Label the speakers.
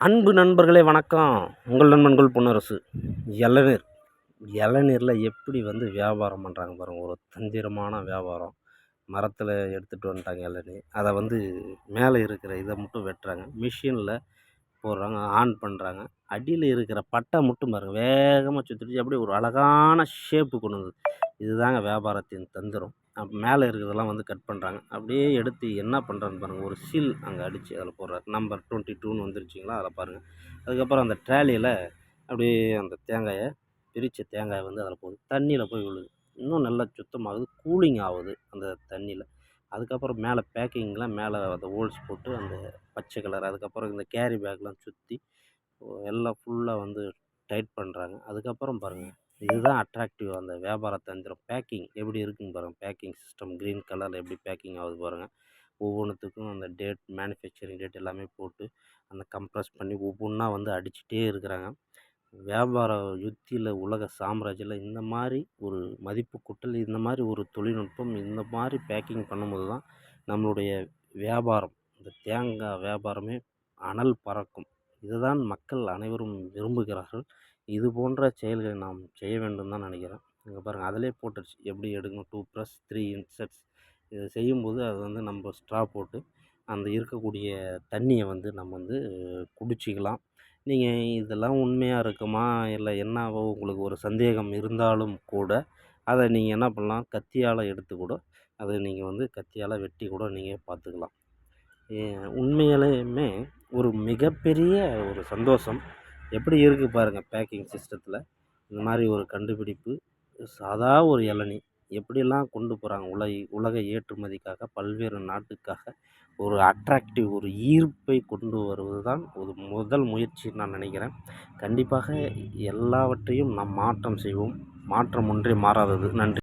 Speaker 1: அன்பு நண்பர்களே வணக்கம். உங்கள் நண்பன்கள் பொன்னரசு. இளநீர் இளநீரில் எப்படி வந்து வியாபாரம் பண்ணுறாங்க பாருங்கள் ஒரு தந்திரமான வியாபாரம். மரத்தில் எடுத்துகிட்டு வந்துட்டாங்க இளநீர் அதை வந்து மேலே இருக்கிற இதை மட்டும் வெட்டுறாங்க. மிஷினில் போடுறாங்க ஆன் பண்ணுறாங்க அடியில் இருக்கிற பட்டை மட்டும் பாருங்கள் வேகமாக சுற்றிட்டு அப்படியே ஒரு அழகான ஷேப்பு கொண்டு வந்து இதுதாங்க வியாபாரத்தின் தந்திரம். மேலே இருக்கிறதெல்லாம் வந்து கட் பண்ணுறாங்க. அப்படியே எடுத்து என்ன பண்ணுறான்னு பாருங்கள் ஒரு சீல் அங்கே அடித்து அதில் போடுறாரு. நம்பர் டுவெண்ட்டி டூன்னு வந்துருச்சிங்களா? அதில் பாருங்கள் அதுக்கப்புறம் அந்த ட்ராலியில் அப்படியே அந்த தேங்காயை பிரித்த தேங்காயை வந்து அதில் போகுது. தண்ணியில் போய் விழுது. இன்னும் நல்லா சுத்தமாகுது. கூலிங் ஆகுது அந்த தண்ணியில். அதுக்கப்புறம் மேலே பேக்கிங்லாம் மேலே அந்த ஹோல்ஸ் போட்டு அந்த பச்சை கலர் அதுக்கப்புறம் இந்த கேரி பேக்லாம் சுற்றி எல்லாம் ஃபுல்லாக வந்து டைட் பண்ணுறாங்க அதுக்கப்புறம் பாருங்கள் இதுதான் அட்ராக்டிவ் அந்த வியாபார தந்திரம். பேக்கிங் எப்படி இருக்குங்க பாருங்கள் பேக்கிங் சிஸ்டம் க்ரீன் கலரில் எப்படி பேக்கிங் ஆகுது பாருங்கள் ஒவ்வொன்றுத்துக்கும் அந்த டேட் மேனுஃபேக்சரிங் டேட் எல்லாமே போட்டு அந்த கம்ப்ரஸ் பண்ணி ஒவ்வொன்றா வந்து அடிச்சுட்டே இருக்கிறாங்க. வியாபார யுத்தியில் உலக சாம்ராஜ்யில் இந்த மாதிரி ஒரு மதிப்பு கூட்டல் இந்த மாதிரி ஒரு தொழில்நுட்பம் இந்த மாதிரி பேக்கிங் பண்ணும்போது தான் நம்மளுடைய வியாபாரம் இந்த தேங்காய் வியாபாரமே அனல் பறக்கும். இதுதான் மக்கள் அனைவரும் விரும்புகிறார்கள். இது போன்ற செயல்களை நாம் செய்ய வேண்டும் தான் நினைக்கிறேன். இங்கே பாருங்கள் அதிலே போட்டுருச்சு. எப்படி எடுக்கணும்? டூ ப்ளஸ் த்ரீ இன்செட்ஸ் இதை செய்யும்போது அது வந்து நம்ம ஸ்ட்ரா போட்டு அந்த இருக்கக்கூடிய தண்ணியை வந்து நம்ம வந்து குடிச்சிக்கலாம். நீங்கள் இதெல்லாம் உண்மையாக இருக்குமா? இல்லை என்னவோ உங்களுக்கு ஒரு சந்தேகம் இருந்தாலும் கூட அதை நீங்கள் என்ன பண்ணலாம்? கத்தியால் எடுத்து கூட அதை நீங்கள் வந்து கத்தியால் வெட்டி கூட நீங்கள் பார்த்துக்கலாம். உண்மையிலேயுமே மிகப்பெரிய ஒரு சந்தோஷம். எப்படி இருக்குது பாருங்கள் பேக்கிங் சிஸ்டத்தில் இந்த மாதிரி ஒரு கண்டுபிடிப்பு சாதா ஒரு இளநீ. எப்படிலாம் கொண்டு போகிறாங்க உலக உலக ஏற்றுமதிக்காக பல்வேறு நாட்டுக்காக ஒரு அட்ராக்டிவ் ஒரு ஈர்ப்பை கொண்டு வருவது தான் ஒரு முதல் முயற்சின்னு நான் நினைக்கிறேன். கண்டிப்பாக எல்லாவற்றையும் நாம் மாற்றம் செய்வோம். மாற்றம் ஒன்றே மாறாதது. நன்றி.